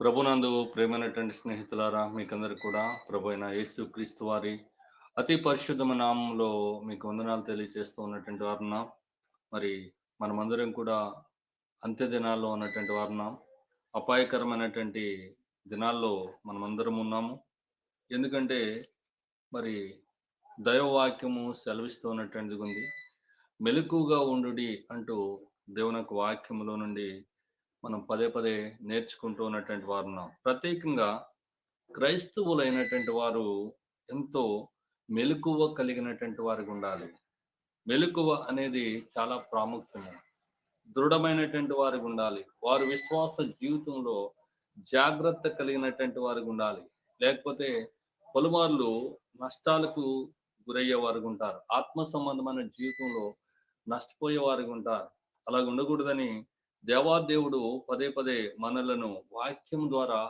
ప్రభునందు ప్రేమైనటువంటి స్నేహితులారా మీకందరికి కూడా ప్రభు అయిన యేసు క్రీస్తు వారి అతి పరిశుద్ధమ నామంలో మీకు వందనాలు తెలియజేస్తూ ఉన్నటువంటి వారున మరి మనమందరం కూడా అంత్య దినాల్లో ఉన్నటువంటి వారున అపాయకరమైనటువంటి దినాల్లో మనమందరం ఉన్నాము. ఎందుకంటే మరి దైవవాక్యము సెలవిస్తూ ఉన్నటువంటిది ఉంది. మెలకుగా ఉండుడి అంటూ దేవుని యొక్క వాక్యములో నుండి మనం పదే పదే నేర్చుకుంటూ ఉన్నటువంటి వారు ఉన్నాం. ప్రత్యేకంగా క్రైస్తవులైనటువంటి వారు ఎంతో మెలకువ కలిగినటువంటి వారికి ఉండాలి. మెలకువ అనేది చాలా ప్రాముఖ్యము. దృఢమైనటువంటి వారికి ఉండాలి. వారు విశ్వాస జీవితంలో జాగ్రత్త కలిగినటువంటి వారికి ఉండాలి. లేకపోతే పలుమార్లు నష్టాలకు గురయ్యే వారికి ఉంటారు. ఆత్మ సంబంధమైన జీవితంలో నష్టపోయే వారికి ఉంటారు. అలా ఉండకూడదని దేవాదేవుడు పదే పదే మనలను వాక్యం ద్వారా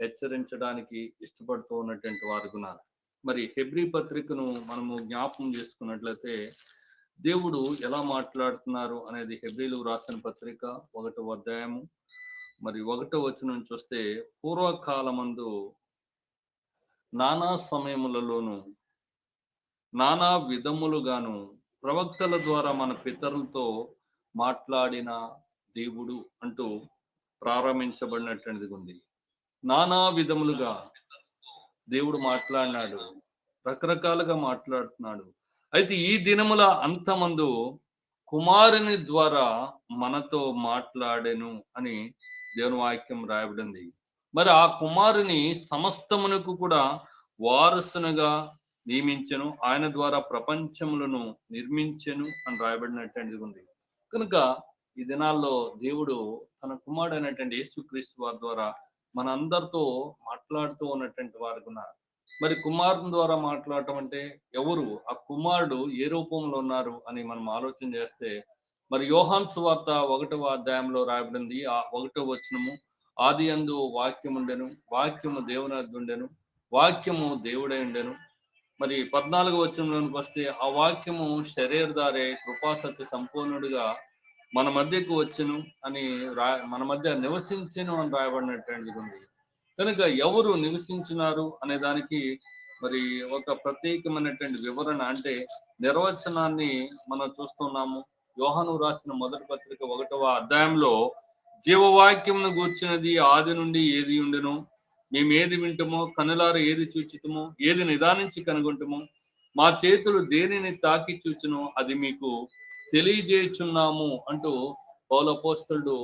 హెచ్చరించడానికి ఇష్టపడుతూ ఉన్నటువంటి వారు ఉన్నారు మరి హెబ్రి పత్రికను మనము జ్ఞాపకం చేసుకున్నట్లయితే దేవుడు ఎలా మాట్లాడుతున్నారు అనేది హెబ్రిలు రాసిన పత్రిక ఒకటో అధ్యాయము మరి ఒకటో వచనం చూస్తే పూర్వకాలమందు నానా సమయములలోను నానా విధములుగాను ప్రవక్తల ద్వారా మన పితరులతో మాట్లాడిన దేవుడు అంటూ ప్రారంభించబడినటువంటిది ఉంది. నానా విధములుగా దేవుడు మాట్లాడినాడు. రకరకాలుగా మాట్లాడుతున్నాడు. అయితే ఈ దినముల అంతమందు కుమారుని ద్వారా మనతో మాట్లాడెను అని దేవుని వాక్యం రాయబడింది. మరి ఆ కుమారుని సమస్తమునకు కూడా వారసునుగా నియమించను ఆయన ద్వారా ప్రపంచములను నిర్మించను అని రాయబడినటువంటిది ఉంది. కనుక ఈ దినాల్లో దేవుడు తన కుమారుడు అయినటువంటి యేసుక్రీస్తు వారి ద్వారా మనందరితో మాట్లాడుతూ ఉన్నటువంటి వారు ఉన్నారు మరి కుమారుని ద్వారా మాట్లాడటం అంటే ఎవరు? ఆ కుమారుడు ఏ రూపంలో ఉన్నారు అని మనం ఆలోచన చేస్తే మరి యోహాన్ సువార్త ఒకటవ అధ్యాయంలో రాయబడింది. ఆ ఒకటో వచనము ఆది అందు వాక్యం ఉండెను వాక్యము దేవుని ఉండెను వాక్యము దేవుడై ఉండెను. మరి పద్నాలుగు వచనంలోనికి వస్తే ఆ వాక్యము శరీరధారే కృపాసత్య సంపూర్ణుడిగా మన మధ్యకు వచ్చును అని రా మన మధ్య నివసించను అని రాయబడినటువంటిది ఉంది. కనుక ఎవరు నివసించినారు అనే దానికి మరి ఒక ప్రత్యేకమైనటువంటి వివరణ అంటే నిర్వచనాన్ని మనం చూస్తున్నాము. యోహను రాసిన మొదటి పత్రిక ఒకటవ అధ్యాయంలో జీవవాక్యమును గూర్చినది ఆది నుండి ఏది ఉండెను? మేము ఏది వింటమో కనులారు ఏది చూచితమో ఏది నిదానించి కనుగొంటమో మా చేతులు దేనిని తాకి చూచునో అది మీకు తెలియజేయుచున్నాము అంటూ పౌలపోస్తుడు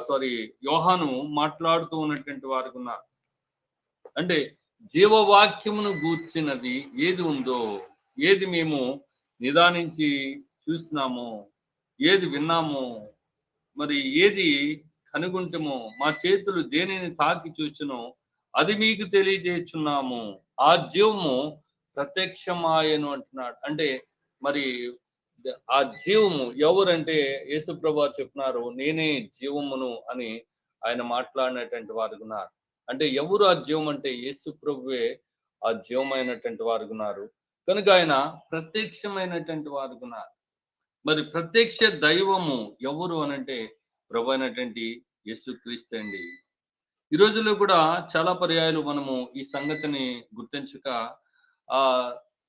సారీ యోహాను మాట్లాడుతూ ఉన్నటువంటి వారికి ఉన్నారు అంటే జీవవాక్యమును గూర్చినది ఏది ఉందో ఏది మేము నిదానించి చూసినాము ఏది విన్నాము మరి ఏది కనుగొంటమో మా చేతులు దేనిని తాకి చూచునో అది మీకు తెలియజేస్తున్నాము ఆ జీవము ప్రత్యక్షమాయను అంటున్నాడు. అంటే మరి ఆ జీవము ఎవరంటే యేసుప్రభు చెప్తున్నారు నేనే జీవమును అని ఆయన మాట్లాడినటువంటి వారు ఉన్నారు. అంటే ఎవరు ఆ జీవం అంటే యేసు ప్రభువే ఆ జీవమైనటువంటి వారు ఉన్నారు. కనుక ఆయన ప్రత్యక్షమైనటువంటి వారు ఉన్నారు. మరి ప్రత్యక్ష దైవము ఎవరు అనంటే ప్రభు అయినటువంటి యేసుక్రీస్తు అండి. ఈ రోజుల్లో కూడా చాలా పర్యాయాలు మనము ఈ సంగతిని గుర్తించక ఆ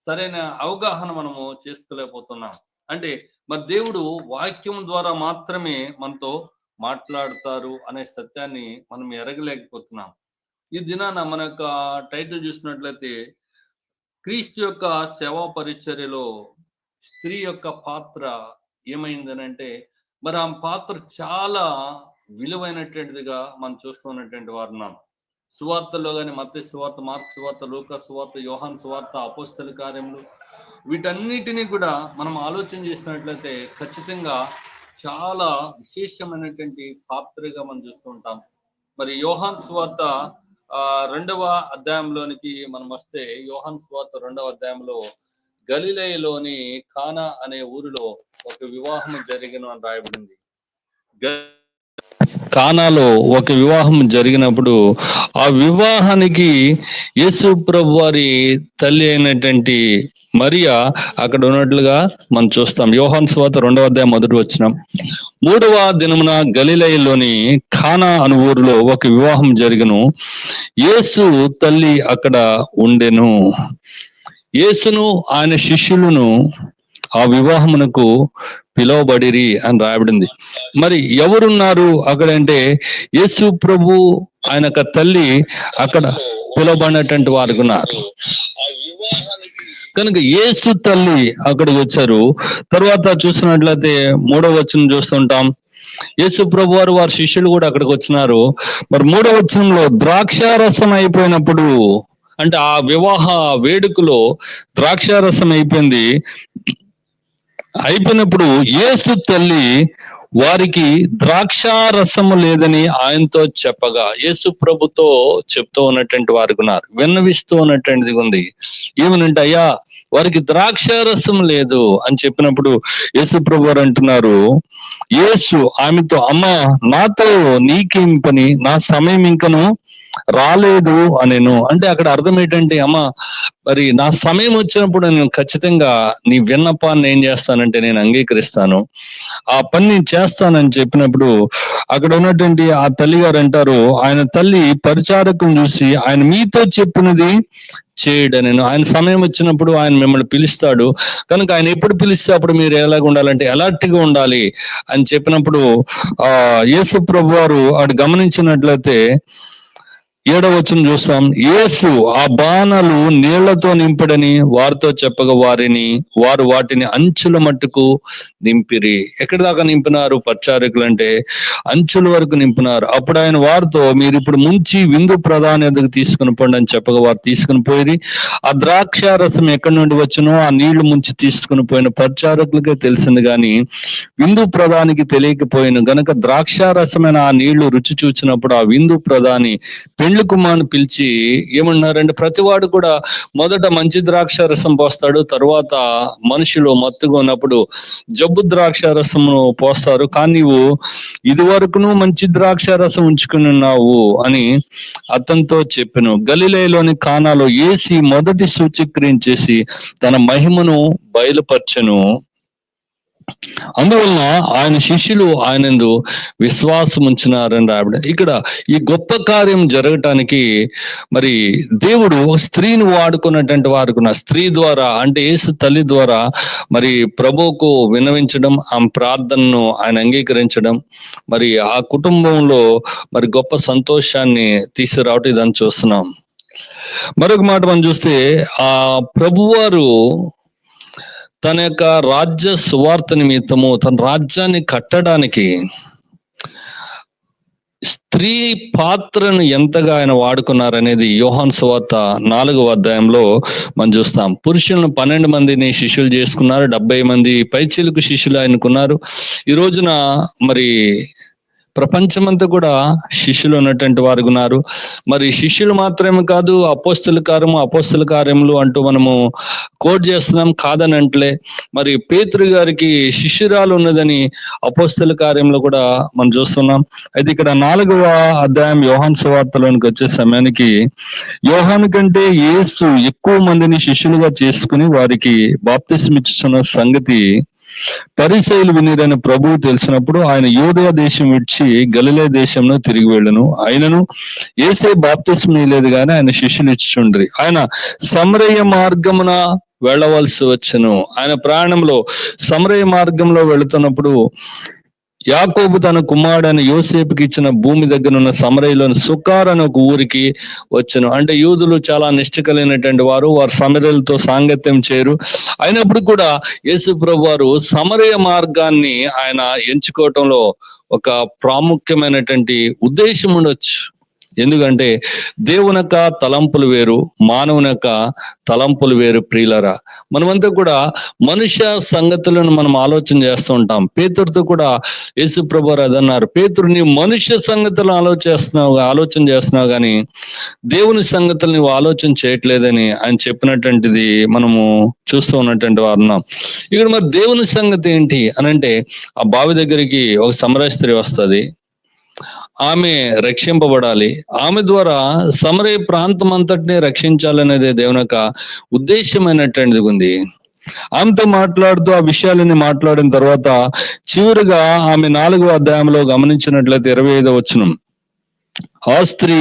సరైన అవగాహన మనము చేసుకోలేకపోతున్నాం. అంటే మరి దేవుడు వాక్యం ద్వారా మాత్రమే మనతో మాట్లాడుతారు అనే సత్యాన్ని మనం ఎరగలేకపోతున్నాం. ఈ దినాన మన యొక్క టైటిల్ చూసినట్లయితే క్రీస్తు యొక్క సేవా పరిచర్యలో స్త్రీ యొక్క పాత్ర ఏమైందనంటే మరి ఆ పాత్ర చాలా విలువైనటువంటిదిగా మనం చూస్తున్నటువంటి వారు ఉన్నాం. సువార్తలో కానీ మత్స్య సువార్త మార్క్ సువార్త లోక సువార్త యోహాన్ సువార్త అపోస్తల కార్యములు వీటన్నిటినీ కూడా మనం ఆలోచన చేసినట్లయితే ఖచ్చితంగా చాలా విశేషమైనటువంటి పాత్రగా మనం చూస్తూ ఉంటాం. మరి యోహాన్ స్వాత ఆ రెండవ అధ్యాయంలోనికి మనం వస్తే యోహాన్ స్వాత రెండవ అధ్యాయంలో గలిలయలోని ఖానా అనే ఊరిలో ఒక వివాహం జరిగిన రాయబడింది. కానాలో ఒక వివాహం జరిగినప్పుడు ఆ వివాహానికి యేసు ప్రభు వారి తల్లి అయినటువంటి మరియా అక్కడ ఉన్నట్లుగా మనం చూస్తాం. యోహాన్ స్వాత రెండవ అధ్యాయం మొదటి వచ్చినాం మూడవ దినమున గలిలయలోని ఖానా అను ఊరిలో ఒక వివాహం జరిగను. యేసు తల్లి అక్కడ ఉండెను. యేసును ఆయన శిష్యులను ఆ వివాహమునకు పిలువబడిరి అని రాయబడింది. మరి ఎవరున్నారు అక్కడంటే యేసు ప్రభు ఆయన తల్లి అక్కడ పిలువబడినటువంటి వారు ఉన్నారు. కనుక యేసు తల్లి అక్కడికి వచ్చారు. తర్వాత చూసినట్లయితే మూడవ వచనం చూస్తుంటాం. యేసు ప్రభు వారు వారి శిష్యులు కూడా అక్కడికి వచ్చినారు. మరి మూడవ వచనంలో ద్రాక్షారసం అయిపోయినప్పుడు అంటే ఆ వివాహ వేడుకలో ద్రాక్షారసం అయిపోయింది. అయిపోయినప్పుడు యేసు తల్లి వారికి ద్రాక్షారసము లేదని ఆయనతో చెప్పగా యేసు ప్రభుతో చెప్తూ ఉన్నటువంటి వారు ఉన్నారు. విన్నవిస్తూ ఉన్నటువంటిది ఉంది. ఏమనంటే అయ్యా వారికి ద్రాక్షారసం లేదు అని చెప్పినప్పుడు యేసు ప్రభు వారు అంటున్నారు యేసు ఆమెతో అమ్మ నాతో నీకేం పని నా సమయం ఇంకను రాలేదు అనేను. అంటే అక్కడ అర్థం ఏంటంటే అమ్మ మరి నా సమయం వచ్చినప్పుడు నేను ఖచ్చితంగా నీ విన్నపాన్ని ఏం చేస్తానంటే నేను అంగీకరిస్తాను. ఆ పని నేను చేస్తానని చెప్పినప్పుడు అక్కడ ఉన్నటువంటి ఆ తల్లి గారు అంటారు ఆయన తల్లి పరిచారకుని చూసి ఆయన మీతో చెప్పినది చేయడు నేను ఆయన సమయం వచ్చినప్పుడు ఆయన మిమ్మల్ని పిలుస్తాడు. కనుక ఆయన ఎప్పుడు పిలిస్తే అప్పుడు మీరు ఎలాగ ఉండాలంటే alert గా ఉండాలి అని చెప్పినప్పుడు ఆ యేసు ప్రభు వారు అటు గమనించినట్లయితే ఏడవ వచ్చిన చూస్తాం. యేసు ఆ బాణలు నీళ్ళతో నింపడని వారితో చెప్పగా వారిని వారు వాటిని అంచుల మట్టుకు నింపిరి. ఎక్కడి దాకా నింపినారు పచ్చారికులు అంటే? అంచుల వరకు నింపినారు. అప్పుడు ఆయన వారితో మీరు ఇప్పుడు ముంచి విందు ప్రధాని ఎందుకు తీసుకుని పోండి అని చెప్పగా వారు తీసుకుని పోయి ఆ ద్రాక్ష రసం ఎక్కడి నుండి వచ్చినో ఆ నీళ్ళు ముంచి తీసుకుని పోయిన పరిచారకులకే తెలిసింది కానీ విందు ప్రధానికి తెలియకపోయిన గనక ద్రాక్ష రసమైన ఆ నీళ్ళు రుచి చూచినప్పుడు ఆ విందు ప్రధాని పెండ్లి కుమార్ని పిలిచి ఏమన్నారంటే ప్రతివాడు కూడా మొదట మంచి ద్రాక్ష రసం పోస్తాడు తర్వాత మనుషులు మత్తుగా ఉన్నప్పుడు జబ్బు ద్రాక్ష రసమును పోస్తారు. కానీ నీవు ఇది వరకును మంచి ద్రాక్ష రసం ఉంచుకుని ఉన్నావు అని అతనితో చెప్పెను. గలిలేలోని కానాలో ఏసి మొదటి సూచక్రియం చేసి తన మహిమను బయలుపరచను. అందువలన ఆయన శిష్యులు ఆయనందు విశ్వాసం ఉంచినారని రాబడి ఇక్కడ ఈ గొప్ప కార్యం జరగటానికి మరి దేవుడు స్త్రీని వాడుకున్నటువంటి వారికి స్త్రీ ద్వారా అంటే యేసు తల్లి ద్వారా మరి ప్రభువుకు విన్నవించడం ఆమె ప్రార్థనను ఆయన అంగీకరించడం మరి ఆ కుటుంబంలో మరి గొప్ప సంతోషాన్ని తీసుకురావటం ఇదని చూస్తున్నాం. మరొక మాట మనం చూస్తే ఆ ప్రభువారు తన యొక్క రాజ్య సువార్త నిమిత్తము తన రాజ్యాన్ని కట్టడానికి స్త్రీ పాత్రను ఎంతగా ఆయన వాడుకున్నారనేది యోహాన్ సువార్త నాలుగవ అధ్యాయంలో మనం చూస్తాం. పురుషులను పన్నెండు మందిని శిష్యులు చేసుకున్నారు డెబ్బై మంది పైచీలకు శిష్యులు ఆయనకున్నారు. ఈ రోజున మరి ప్రపంచమంతా కూడా శిష్యులు ఉన్నటువంటి వారు ఉన్నారు. మరి శిష్యులు మాత్రమే కాదు అపోస్తుల కార్యము అపోస్తుల కార్యములు అంటూ మనము కోట్ చేస్తున్నాం కాదని అంటలే. మరి పేతురు గారికి శిష్యురాలు ఉన్నదని అపోస్తుల కార్యంలో కూడా మనం చూస్తున్నాం. అయితే ఇక్కడ నాలుగవ అధ్యాయం యోహాన్ సువార్తలోనికి వచ్చే సమయానికి యోహాన్ కంటే యేసు ఎక్కువ మందిని శిష్యులుగా చేసుకుని వారికి బాప్తిస్మిచ్చుతున్న సంగతి పరిశైలు వినిరని ప్రభువు తెలిసినప్పుడు ఆయన యూదయ దేశం విడిచి గలిలే దేశంలో తిరిగి వెళ్ళను. ఆయనను ఏసే బాప్తిస్మ లేదు కానీ ఆయన శిష్యులు ఇచ్చుండ్రి ఆయన సమరయ మార్గమున వెళ్ళవలసి వచ్చును. ఆయన ప్రయాణంలో సమరయ మార్గంలో వెళుతున్నప్పుడు యాకోబు తన కుమారుడైన యోసేపుకి ఇచ్చిన భూమి దగ్గర ఉన్న సమరయలోని సుకార్ అనే ఒక ఊరికి వచ్చాను. అంటే యూదులు చాలా నిష్ట కలిగినటువంటి వారు వారు సమరయులతో సాంగత్యం చేయరు. అయినప్పుడు కూడా యేసు ప్రభు వారు సమరయ మార్గాన్ని ఆయన ఎంచుకోవటంలో ఒక ప్రాముఖ్యమైనటువంటి ఉద్దేశం ఉండొచ్చు. ఎందుకంటే దేవునక తలంపులు వేరు మానవునక తలంపులు వేరు ప్రియులరా. మనమంతా కూడా మనుష్య సంగతులను మనం ఆలోచన చేస్తూ ఉంటాం. పేతుడితో కూడా యేసు ప్రభు అదన్నారు పేతురు నీ మనుష్య సంగతులను ఆలోచిస్తున్నావు ఆలోచన చేస్తున్నావు కానీ దేవుని సంగతులు నువ్వు ఆలోచన చేయట్లేదని ఆయన చెప్పినటువంటిది మనము చూస్తూ ఉన్నటువంటి వారు ఉన్నాం ఇక్కడ మరి దేవుని సంగతి ఏంటి అని అంటే ఆ బావి దగ్గరికి ఒక సమరస్త్రీ వస్తుంది. ఆమె రక్షింపబడాలి. ఆమె ద్వారా సమరే ప్రాంతం అంతటిని రక్షించాలనేది దేవుని యొక్క ఉద్దేశమైనటువంటిది ఉంది ఆమెతో మాట్లాడుతూ ఆ విషయాలని మాట్లాడిన తర్వాత చివరిగా ఆమె నాలుగో అధ్యాయంలో గమనించినట్లయితే ఇరవై ఐదో వచనం. ఆ స్త్రీ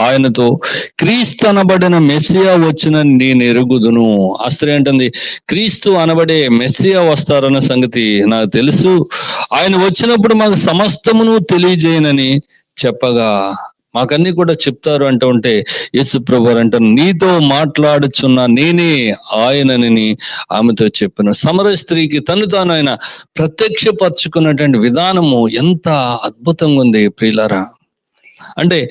ఆయనతో క్రీస్తు అనబడిన మెస్సియా వచ్చిన నేను ఎరుగుదును. ఆ స్త్రీ అంటుంది క్రీస్తు అనబడే మెస్సియా వస్తారన్న సంగతి నాకు తెలుసు. ఆయన వచ్చినప్పుడు మాకు సమస్తమును తెలియజేయనని చెప్పగా. మాకన్నీ కూడా చెప్తారు అంటూ ఉంటే యేసు ప్రభు అంటారు నీతో మాట్లాడుచున్న నేనే ఆయనని ఆమెతో చెప్పిన. సమర స్త్రీకి తను తాను ఆయన ప్రత్యక్షపరచుకున్నటువంటి విధానము ఎంత అద్భుతంగా ఉంది ప్రియులారా. అంటే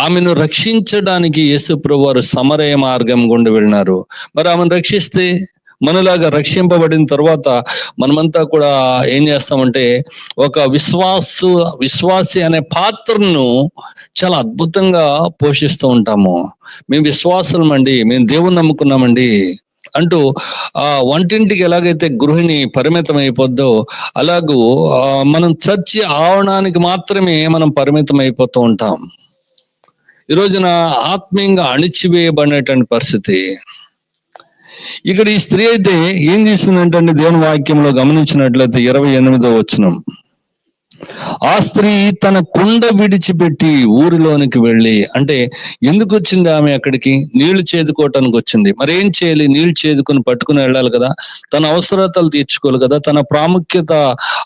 ఆమెను రక్షించడానికి యేసుప్రభు వారు సమరయ మార్గం గుండా వెళ్ళినారు. మరి ఆమెను రక్షిస్తే మనలాగా రక్షింపబడిన తర్వాత మనమంతా కూడా ఏం చేస్తామంటే ఒక విశ్వాసు విశ్వాసి అనే పాత్రను చాలా అద్భుతంగా పోషిస్తూ ఉంటాము. మేము విశ్వాసులమండి మేము దేవుని నమ్ముకున్నామండి. అంటూ ఆ వంటింటికి ఎలాగైతే గృహిణి పరిమితం అయిపోద్దో అలాగూ మనం చర్చి ఆవడానికి మాత్రమే మనం పరిమితం అయిపోతూ ఉంటాం. ఈ రోజున ఆత్మీయంగా అణిచివేయబడినటువంటి పరిస్థితి. ఇక్కడ ఈ స్త్రీ అయితే ఏం చేసిందంటే దేవుని వాక్యంలో గమనించినట్లయితే ఇరవై ఎనిమిదో వచ్చినాం ఆ స్త్రీ తన కుండ విడిచిపెట్టి ఊరిలోనికి వెళ్ళి అంటే ఎందుకు వచ్చింది ఆమె అక్కడికి? నీళ్ళు చేదుకోవటానికి వచ్చింది. మరేం చేయాలి? నీళ్ళు చేదుకొని పట్టుకుని వెళ్ళాలి కదా. తన అవసరతలు తీర్చుకోవాలి కదా. తన ప్రాముఖ్యత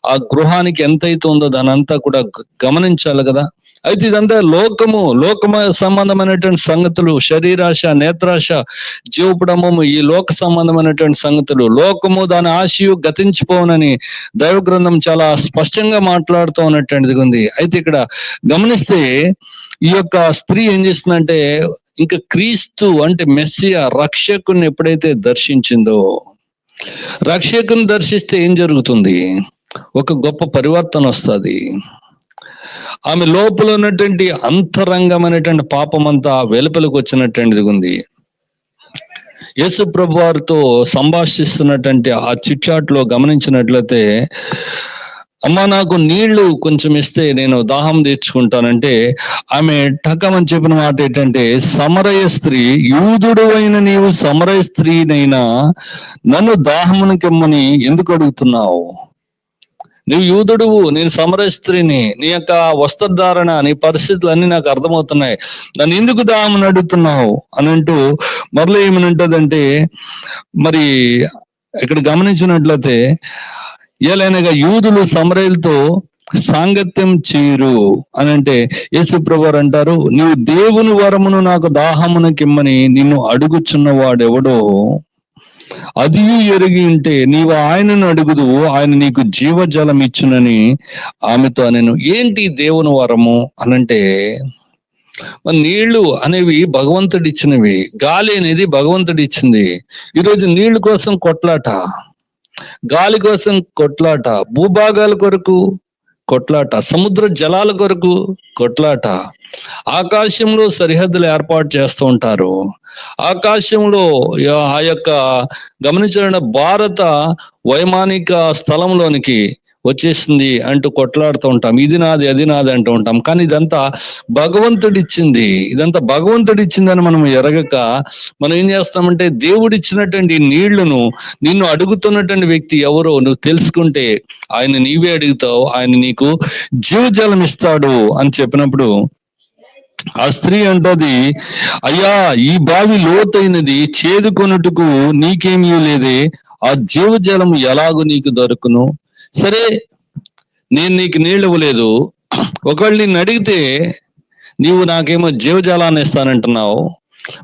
ఆ గృహానికి ఎంతైతే ఉందో దాని అంతా కూడా గమనించాలి కదా. అయితే ఇదంతా లోకము లోకమ సంబంధమైనటువంటి సంగతులు శరీరాశ నేత్రాశ జీవపడమము ఈ లోక సంబంధమైనటువంటి సంగతులు. లోకము దాని ఆశయు గతించిపోనని దైవ గ్రంథం చాలా స్పష్టంగా మాట్లాడుతూ ఉన్నటువంటిది ఉంది అయితే ఇక్కడ గమనిస్తే ఈ యొక్క స్త్రీ ఏం చేస్తుందంటే ఇంకా క్రీస్తు అంటే మెస్సియ రక్షకుని ఎప్పుడైతే దర్శించిందో రక్షకుని దర్శిస్తే ఏం జరుగుతుంది? ఒక గొప్ప పరివర్తన వస్తుంది ఆమె లోపల ఉన్నటువంటి అంతరంగమైనటువంటి పాపం అంతా వెలుపలకు వచ్చినటువంటిది ఉంది. యేసు ప్రభు వారితో సంభాషిస్తున్నటువంటి ఆ చిట్చాట్లో గమనించినట్లయితే అమ్మ నాకు నీళ్ళు కొంచెం ఇస్తే నేను దాహం తీర్చుకుంటానంటే ఆమె టకమని చెప్పిన మాట ఏంటంటే సమరయ స్త్రీ యూదుడు అయిన నీవు సమరయ స్త్రీనైనా నన్ను దాహమునికిమ్మని ఎందుకు అడుగుతున్నావు? నువ్వు యూదుడువు నేను సమర స్త్రీని నీ యొక్క వస్త్రధారణ నీ పరిస్థితులు అన్ని నాకు అర్థమవుతున్నాయి. నన్ను ఎందుకు దాహమని అడుగుతున్నావు అని అంటూ మరలో ఏమనంటదంటే మరి ఇక్కడ గమనించినట్లయితే ఏలైనగా యూదులు సమరయులతో సాంగత్యం చేరు అని అంటే యేసు ప్రభువారు అంటారు నీవు దేవుని వరమును నాకు దాహమునకిమ్మని నిన్ను అడుగుచున్న వాడెవడో? అది ఎరిగి ఉంటే నీవు ఆయనను అడుగుదువు ఆయన నీకు జీవజలం ఇచ్చునని ఆమెతో నేను ఏంటి దేవుని వరము అనంటే నీళ్ళు అనేవి భగవంతుడు ఇచ్చినవి గాలి అనేది భగవంతుడు ఇచ్చింది ఈరోజు నీళ్ళు కోసం కొట్లాట గాలి కోసం కొట్లాట భూభాగాల కొరకు కొట్లాట సముద్ర జలాల కొరకు కొట్లాట. ఆకాశంలో సరిహద్దులు ఏర్పాటు చేస్తూ ఉంటారు. ఆకాశంలో ఆ యొక్క గమనించిన భారత వైమానిక స్థలంలోనికి వచ్చేసింది అంటూ కొట్లాడుతూ ఉంటాం. ఇది నాది అది నాది అంటూ ఉంటాం. కానీ ఇదంతా భగవంతుడిచ్చింది. ఇదంతా భగవంతుడు ఇచ్చిందని మనం ఎరగక మనం ఏం చేస్తామంటే దేవుడు ఇచ్చినటువంటి నీళ్ళను నిన్ను అడుగుతున్నటువంటి వ్యక్తి ఎవరో నువ్వు తెలుసుకుంటే ఆయన నీవే అడుగుతావు ఆయన నీకు జీవజలం ఇస్తాడు అని చెప్పినప్పుడు ఆ స్త్రీ అంటది అయ్యా ఈ బావి లోతైనది చేదుకొనుటకు నీకేమీ లేదే. ఆ జీవజలము ఎలాగో నీకు దొరుకును? సరే నేను నీకు నీళ్ళు ఇవ్వలేదు. ఒకళ్ళు నిన్ను అడిగితే నీవు నాకేమో జీవజాలాన్ని ఇస్తానంటున్నావు.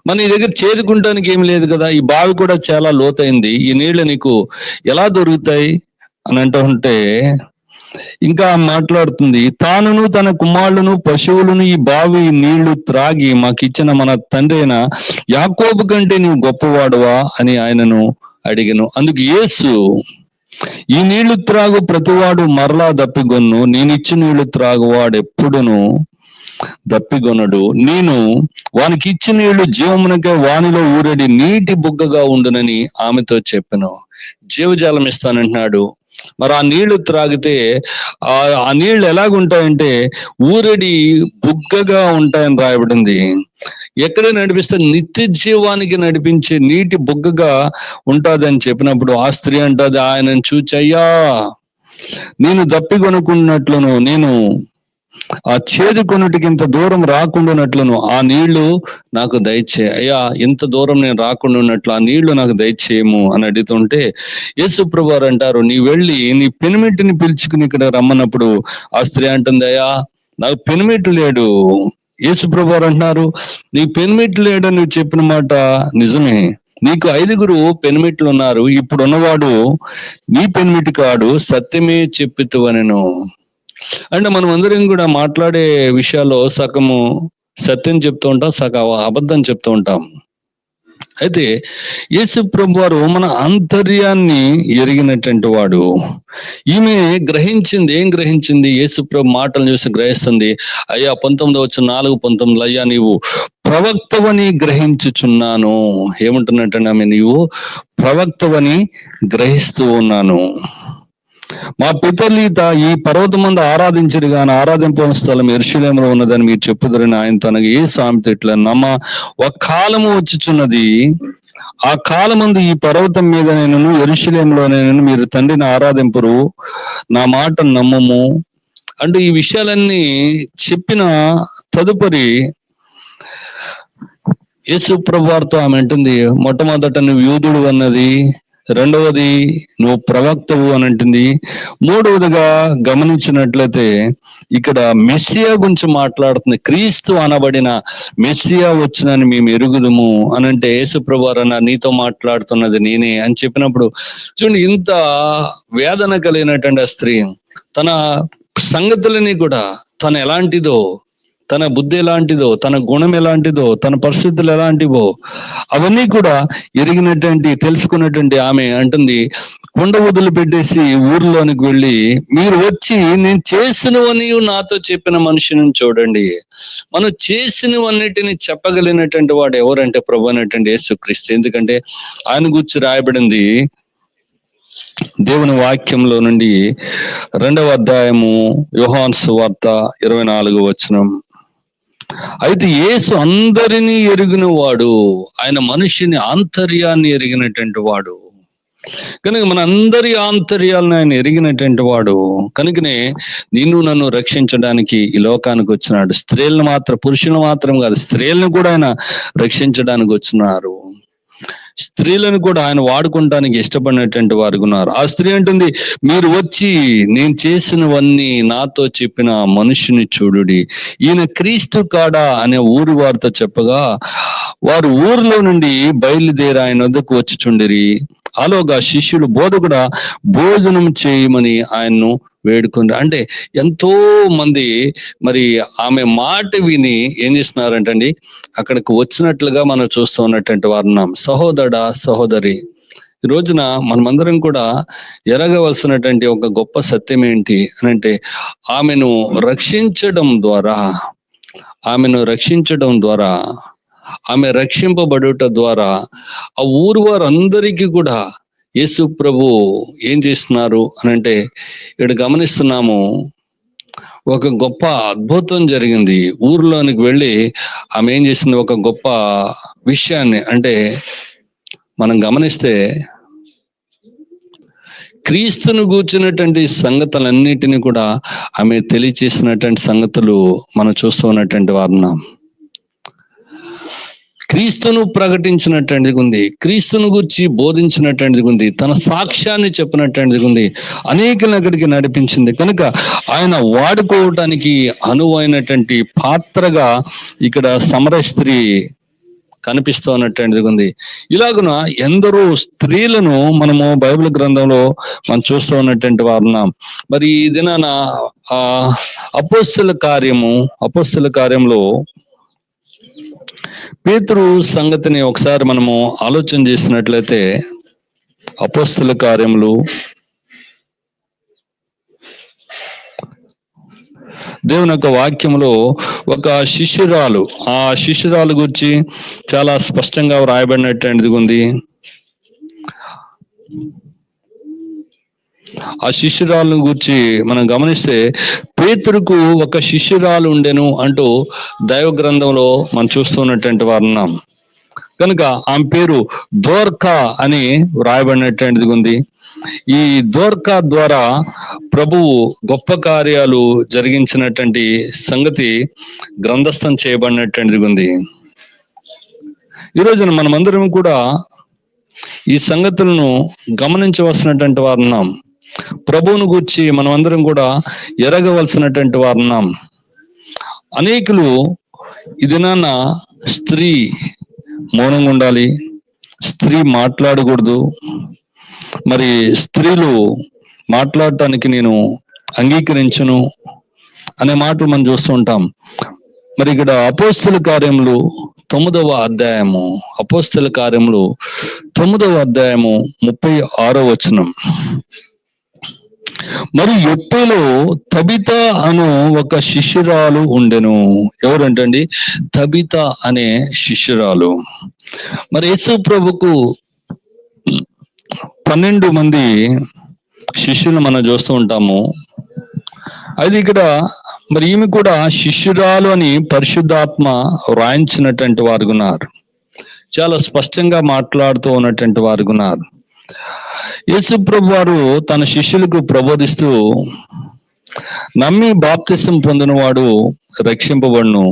మన నీ దగ్గర చేదుకుంటానికి ఏమి లేదు కదా ఈ బావి కూడా చాలా లోతైంది. ఈ నీళ్ళు నీకు ఎలా దొరుకుతాయి? అని అంటూ ఉంటే ఇంకా మాట్లాడుతుంది తానును తన కుమారులను పశువులను ఈ బావి నీళ్ళు త్రాగి మాకు ఇచ్చిన మన తండ్రి అయిన యాకోబు కంటే నీవు గొప్పవాడువా? అని ఆయనను అడిగను. అందుకు యేసు ఈ నీళ్ళు త్రాగు ప్రతివాడు మరలా దప్పిగొన్ను నేనిచ్చి నీళ్ళు త్రాగువాడు ఎప్పుడును దప్పిగొనడు నేను వానికి ఇచ్చిన నీళ్ళు జీవమునకే వానిలో ఊరడి నీటి బుగ్గగా ఉండునని ఆమెతో చెప్పాను. జీవజాలం ఇస్తానంటున్నాడు. మరి ఆ నీళ్ళు త్రాగితే ఆ ఆ నీళ్ళు ఎలాగుంటాయంటే ఊరడి బుగ్గగా ఉంటాయని రాయబడింది. ఎక్కడ నడిపిస్తే నిత్య జీవానికి నడిపించే నీటి బుగ్గగా ఉంటుందని చెప్పినప్పుడు ఆ స్త్రీ అంటది ఆయనను చూచయ్యా నేను దప్పికొనుకున్నట్లును నేను ఆ చేదు కొనుటికి ఇంత దూరం రాకుండానట్లును ఆ నీళ్ళు నాకు దయచే అయ్యా ఇంత దూరం నేను రాకుండా ఉన్నట్లు ఆ నీళ్ళు నాకు దయచేయము అని అడుగుతుంటే యేసు ప్రభువారు అంటారు నీ వెళ్ళి నీ పెనిమిటిని పిలుచుకుని ఇక్కడ రమ్మన్నప్పుడు ఆ స్త్రీ అంటుంది అయ్యా నాకు పెనిమిటి లేడు యేసు ప్రభువారు అంటున్నారు నీ పెనిమిటి లేడని నువ్వు చెప్పిన మాట నిజమే. నీకు ఐదుగురు పెనిమిట్లు ఉన్నారు. ఇప్పుడు ఉన్నవాడు నీ పెనిమిటి కాడు సత్యమే చెప్పితువనెను. అంటే మనం అందరం కూడా మాట్లాడే విషయాల్లో సగము సత్యం చెప్తూ ఉంటాం సగం అబద్ధం చెప్తూ ఉంటాం. అయితే యేసు ప్రభు వారు మన ఆంతర్యాన్ని ఎరిగినటువంటి వాడు. ఈమె గ్రహించింది ఏం గ్రహించింది? యేసు ప్రభు మాటలు చూసి గ్రహిస్తుంది. అయ్యా పంతొమ్మిది వచ్చిన నాలుగు పంతొమ్మిది అయ్యా నీవు ప్రవక్తవని గ్రహించుచున్నాను. ఏమంటున్నట్టండి ఆమె నీవు ప్రవక్తవని గ్రహిస్తూ ఉన్నాను. మా పితరులీత ఈ పర్వతం ముందు ఆరాధించరు గాని ఆరాధింపని స్థలం ఎరుశలేములో ఉన్నదని మీరు చెప్పుదరని ఆయన తనకు ఏ సామెత ఇట్లా నమ్మ ఒక కాలము వచ్చుచున్నది. ఆ కాలమందు ఈ పర్వతం మీద నేను ఎరుశలేములో నేను మీరు తండ్రిని ఆరాధింపరు. నా మాట నమ్మము. అంటే ఈ విషయాలన్నీ చెప్పిన తదుపరి యేసు ప్రభువారితో ఆమె అంటుంది మొట్టమొదట నువ్వు యూదుడు అన్నది రెండవది నువ్వు ప్రవక్తవు అని అంటుంది. మూడవదిగా గమనించినట్లయితే ఇక్కడ మెస్సియా గురించి మాట్లాడుతుంది. క్రీస్తు అనబడిన మెస్సియా వచ్చినని మేము ఎరుగుదుము అని అంటే యేసుప్రభువారు నీతో మాట్లాడుతున్నది నేనే అని చెప్పినప్పుడు చూడండి ఇంత వేదన కలిగినటువంటి ఆ స్త్రీ తన సంగతులని కూడా తను ఎలాంటిదో తన బుద్ధి ఎలాంటిదో తన గుణం ఎలాంటిదో తన పరిస్థితులు ఎలాంటివో అవన్నీ కూడా ఎరిగినటువంటి తెలుసుకున్నటువంటి ఆమె అంటుంది కొండ వదిలి పెట్టేసి ఊర్లోనికి వెళ్ళి మీరు వచ్చి నేను చేసినవని నాతో చెప్పిన మనిషిని చూడండి. మనం చేసినవన్నిటిని చెప్పగలిగినటువంటి వాడు ఎవరంటే ప్రభు అనేటువంటి యేసుక్రీస్తు. ఎందుకంటే ఆయన గుర్చి రాయబడింది దేవుని వాక్యంలో నుండి రెండవ అధ్యాయము యోహాన్ వార్త ఇరవై నాలుగు వచనం. అయితే యేసు అందరినీ ఎరిగిన వాడు ఆయన మనిషిని ఆంతర్యాన్ని ఎరిగినటువంటి వాడు. కనుక మన అందరి ఆంతర్యాలను ఆయన ఎరిగినటువంటి వాడు. కనుకనే నిన్ను నన్ను రక్షించడానికి ఈ లోకానికి వచ్చినాడు. స్త్రీలను మాత్రం పురుషులను మాత్రం కాదు స్త్రీలను కూడా ఆయన రక్షించడానికి వచ్చినారు. స్త్రీలను కూడా ఆయన వాడుకుంటానికి ఇష్టపడినటువంటి వారు ఉన్నారు. ఆ స్త్రీ అంటుంది మీరు వచ్చి నేను చేసినవన్నీ నాతో చెప్పిన మనుషుని చూడుడి. ఈయన క్రీస్తు కాడా? అనే ఊరి వారితో చెప్పగా వారు ఊరిలో నుండి బయలుదేరి ఆయన వద్దకు వచ్చి చుండిరి. ఆలోగా శిష్యులు బోధ కూడా భోజనం చేయమని ఆయన్ను వేడుకుంటారు అంటే ఎంతో మంది మరి ఆమె మాట విని ఏం చేస్తున్నారంటండి? అక్కడికి వచ్చినట్లుగా మనం చూస్తూ ఉన్నటువంటి వారు ఉన్నాం సహోదర సహోదరి. ఈ రోజున మనమందరం కూడా ఎరగవలసినటువంటి ఒక గొప్ప సత్యం ఏంటి అని అంటే ఆమెను రక్షించడం ద్వారా ఆమెను రక్షించడం ద్వారా ఆమె రక్షింపబడుట ద్వారా ఆ ఊరు వారందరికీ కూడా యేసు ప్రభు ఏం చేస్తున్నారు అని అంటే ఇక్కడ గమనిస్తున్నాము ఒక గొప్ప అద్భుతం జరిగింది. ఊర్లోనికి వెళ్ళి ఆమె ఏం చేసింది? ఒక గొప్ప విషయాన్ని అంటే మనం గమనిస్తే క్రీస్తును గూర్చినటువంటి సంగతులన్నిటిని కూడా ఆమె తెలియచేసినటువంటి సంగతులు మనం చూస్తూ ఉన్నటువంటి వారున్నాం క్రీస్తును ప్రకటించినటువంటిది ఉంది. క్రీస్తును గురించి బోధించినటువంటిది ఉంది. తన సాక్ష్యాన్ని చెప్పినటువంటిది ఉంది. అనేకలను అక్కడికి నడిపించింది. కనుక ఆయన వాడుకోవటానికి అనువైనటువంటి పాత్రగా ఇక్కడ సమర స్త్రీ కనిపిస్తూ ఉన్నటువంటిది ఉంది. ఇలాగున ఎందరో స్త్రీలను మనము బైబిల్ గ్రంథంలో మనం చూస్తూ ఉన్నటువంటి వారున్నాం. మరి ఈ దినాన ఆ అపోస్తుల కార్యము అపోస్తుల కార్యంలో పేతురు సంగతిని ఒకసారి మనము ఆలోచన చేసినట్లయితే అపోస్తుల కార్యములు దేవుని యొక్క వాక్యంలో ఒక శిష్యురాలు ఆ శిష్యురాలు గురించి చాలా స్పష్టంగా వ్రాయబడినటువంటిది ఉంది ఆ శిష్యురాలను గురించి మనం గమనిస్తే పేతురుకు ఒక శిష్యురాలు ఉండెను అంటూ దైవ గ్రంథంలో మనం చూస్తున్నటువంటి వారు ఉన్నాం. కనుక ఆమె పేరు దోర్కా అని వ్రాయబడినటువంటిది ఉంది. ఈ దోర్కా ద్వారా ప్రభువు గొప్ప కార్యాలు జరిగించినటువంటి సంగతి గ్రంథస్థం చేయబడినటువంటిది ఉంది. ఈ రోజున మనమందరం కూడా ఈ సంగతులను గమనించవలసినటువంటి వారు ఉన్నాం. ప్రభువును గూర్చి మనం అందరం కూడా ఎరగవలసినటువంటి వారున్నాం అనేకులు ఇది నాన్న స్త్రీ మౌనంగా ఉండాలి స్త్రీ మాట్లాడకూడదు. మరి స్త్రీలు మాట్లాడటానికి నేను అంగీకరించను అనే మాటలు మనం చూస్తూ ఉంటాం. మరి ఇక్కడ అపోస్తుల కార్యములు తొమ్మిదవ అధ్యాయము అపోస్తుల కార్యములు తొమ్మిదవ అధ్యాయము ముప్పై ఆరో వచనం. మరి ఎప్పులో తబిత అను ఒక శిష్యురాలు ఉండెను. ఎవరంటండి? తబిత అనే శిష్యురాలు. మరి యేసు ప్రభుకు పన్నెండు మంది శిష్యులు మనం చూస్తూ ఉంటాము. అది ఇక్కడ మరి ఈమె కూడా శిష్యురాలు అని పరిశుద్ధాత్మ వ్రాయించినటువంటి వారు ఉన్నారు. చాలా స్పష్టంగా మాట్లాడుతూ ఉన్నటువంటి వారు ఉన్నారు. యేసుప్రభు వారు తన శిష్యులకు ప్రబోధిస్తూ నమ్మి బాప్తిసం పొందినవాడు రక్షింపబడును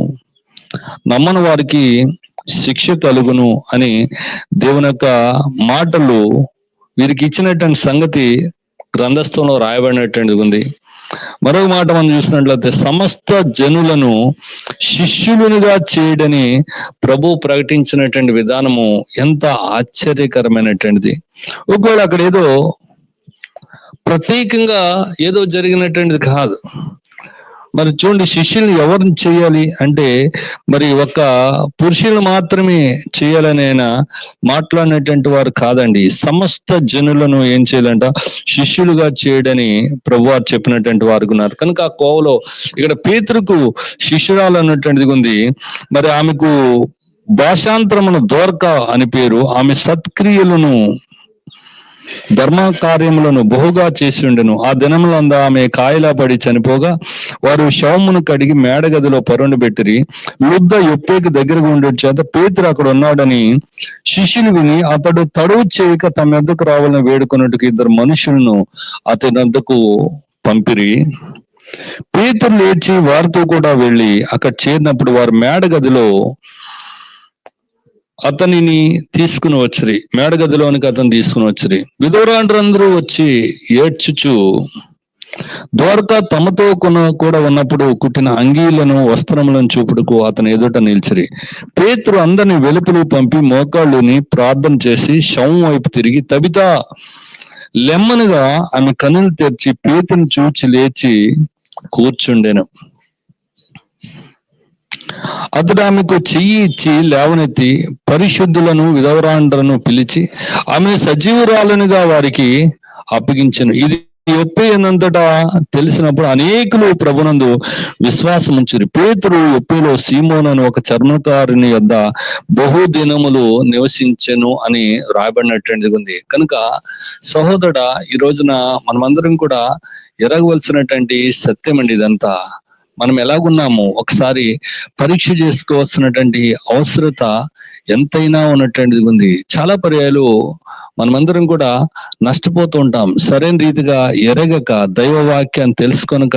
నమ్మని వారికి శిక్ష కలుగును అని దేవుని యొక్క మాటలు వీరికి ఇచ్చినటువంటి సంగతి గ్రంథస్థంలో రాయబడినటువంటి ఉంది. మరొక మాట మనం చూసినట్లయితే సమస్త జనులను శిష్యులునిగా చేయడని ప్రభు ప్రకటించినటువంటి విధానము ఎంత ఆశ్చర్యకరమైనటువంటిది. ఒకవేళ అక్కడ ఏదో ప్రత్యేకంగా ఏదో జరిగినటువంటిది కాదు. మరి చూడండి శిష్యులు ఎవరిని చేయాలి అంటే మరి ఒక పురుషులు మాత్రమే చేయాలని ఆయన మాట్లాడినటువంటి వారు కాదండి. సమస్త జనులను ఏం చేయాలంట? శిష్యులుగా చేయడని ప్రభువారు చెప్పినటువంటి వారు ఉన్నారు. కనుక ఆ కోవలో ఇక్కడ పేతురుకు శిష్యురాలు అన్నటువంటిది ఉంది. మరి ఆమెకు భాషాంతరమును దోర్క అని పేరు. ఆమె సత్క్రియలను ధర్మ కార్యములను బహుగా చేసి ఉండెను ఆ దినములందు ఆమె కాయలా పడి చనిపోగా వారు శవమును కడిగి మేడగదిలో పరుండు పెట్టిరి. లుద్ద ఎప్పేకి దగ్గరగా ఉండే చేత పేతురు అక్కడ ఉన్నాడని శిష్యులు విని అతడు తడువు చేయక తమ ఎద్దకు రావాలని వేడుకున్నట్టుకు ఇద్దరు మనుషులను అతని వద్దకు పంపిరి. పేతురు లేచి వారితో కూడా వెళ్ళి అక్కడ చేరినప్పుడు వారు మేడగదిలో అతనిని తీసుకుని వచ్చిరి. మేడగదిలోనికి అతను తీసుకుని వచ్చిరి. విధురాండ్రందరూ వచ్చి ఏడ్చుచు ద్వారక తమతో కొన కూడా ఉన్నప్పుడు కుట్టిన అంగీలను వస్త్రములను చూపుడుకు అతని ఎదుట నిలిచిరి. పేతురు అందరిని వెలుపులు పంపి మోకాళ్ళుని ప్రార్థన చేసి శవం వైపు తిరిగి తబిత లెమ్మనుగా ఆమె కన్నులు తెరిచి పేతుని చూచి లేచి కూర్చుండెను. అతడు ఆమెకు చెయ్యి ఇచ్చి లేవనెత్తి పరిశుద్ధులను విధవరాండ్రను పిలిచి ఆమె సజీవురాలనుగా వారికి అప్పగించను. ఇది ఎప్పైనంతటా తెలిసినప్పుడు అనేకులు ప్రభునందు విశ్వాసం ఉంచిరి పేతురు ఎప్పులో సీమోనను ఒక చర్మకారుని యొద్ద బహు దినములు నివసించెను అని రాయబడినటువంటిది ఉంది. కనుక సహోదర ఈ రోజున మనమందరం కూడా ఎరగవలసినటువంటి సత్యం అండి ఇదంతా. మనం ఎలాగున్నాము? ఒకసారి పరీక్ష చేసుకోవాల్సినటువంటి అవసరత ఎంతైనా ఉన్నటువంటిది ఉంది. చాలా పర్యాలు మనమందరం కూడా నష్టపోతూ ఉంటాం. సరైన రీతిగా ఎరగక దైవ వాక్యాన్ని తెలుసుకొనక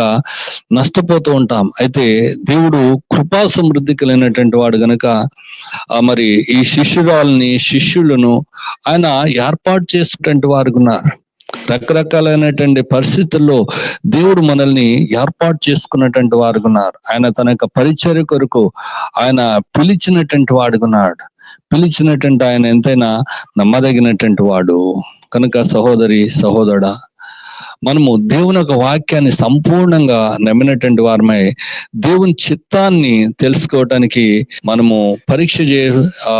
నష్టపోతూ ఉంటాం. అయితే దేవుడు కృపా సమృద్ధి కలిగినటువంటి వాడు గనక మరి ఈ శిష్యురాల్ని శిష్యులను ఆయన ఏర్పాటు చేసినటువంటి వారు ఉన్నారు. రకరకాలైనటువంటి పరిస్థితుల్లో దేవుడు మనల్ని ఏర్పాటు చేసుకున్నటువంటి వారు ఉన్నారు. ఆయన తన యొక్క పరిచర్య కొరకు ఆయన పిలిచినటువంటి వాడుకున్నాడు పిలిచినటువంటి ఆయన ఎంతైనా నమ్మదగినటువంటి వాడు. కనుక సహోదరి సహోదరుడా మనము దేవుని యొక్క వాక్యాన్ని సంపూర్ణంగా నమ్మినటువంటి వారమై దేవుని చిత్తాన్ని తెలుసుకోవటానికి మనము పరీక్ష చే ఆ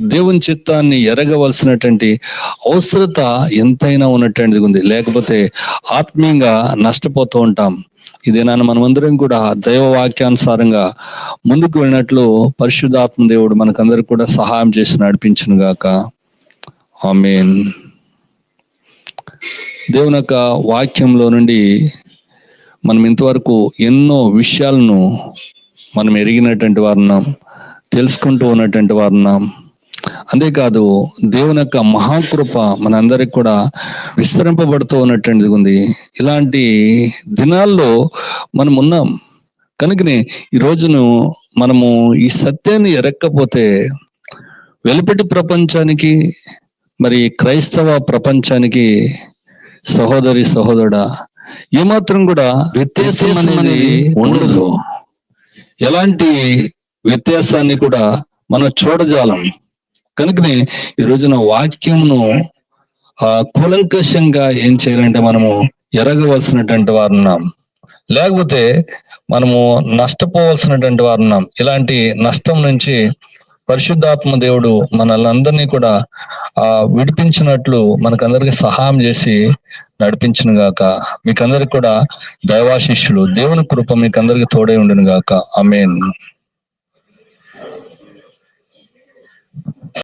దేవుని చిత్తాన్ని ఎరగవలసినటువంటి అవసరత ఎంతైనా ఉన్నటువంటిది ఉంది. లేకపోతే ఆత్మీయంగా నష్టపోతూ ఉంటాం. ఇదేనాను మనమందరం కూడా దైవ వాక్యానుసారంగా ముందుకు వెళ్ళినట్లు పరిశుద్ధాత్మ దేవుడు మనకందరికి కూడా సహాయం చేసి నడిపించును గాక. ఆమెన్. దేవుని యొక్క వాక్యంలో నుండి మనం ఇంతవరకు ఎన్నో విషయాలను మనం ఎరిగినటువంటి వారున్నాం. తెలుసుకుంటూ ఉన్నటువంటి వారున్నాం. అంతేకాదు దేవుని యొక్క మహాకృప మనందరికి కూడా విస్తరింపబడుతూ ఉన్నటువంటిది ఉంది. ఇలాంటి దినాల్లో మనం ఉన్నాం. కనుకనే ఈ రోజును మనము ఈ సత్యాన్ని ఎరక్కపోతే వెలుపటి ప్రపంచానికి మరి క్రైస్తవ ప్రపంచానికి సహోదరి సహోదరుడా ఏమాత్రం కూడా వ్యత్యాసం అనేది ఉండదు. ఎలాంటి వ్యత్యాసాన్ని కూడా మనం చూడజాలం. కనుకనే ఈ రోజున వాక్యమును ఆ కూలంకషంగా ఏం చేయాలంటే మనము ఎరగవలసినటువంటి వారు ఉన్నాం. లేకపోతే మనము నష్టపోవలసినటువంటి వారు ఉన్నాం. ఇలాంటి నష్టం నుంచి పరిశుద్ధాత్మ దేవుడు మనల్ని కూడా ఆ విడిపించినట్లు మనకందరికి సహాయం చేసి నడిపించును గాక. మీకందరికి కూడా దైవాశిష్యులు దేవుని కృప మీకందరికి తోడై ఉండును గాక. అమేన్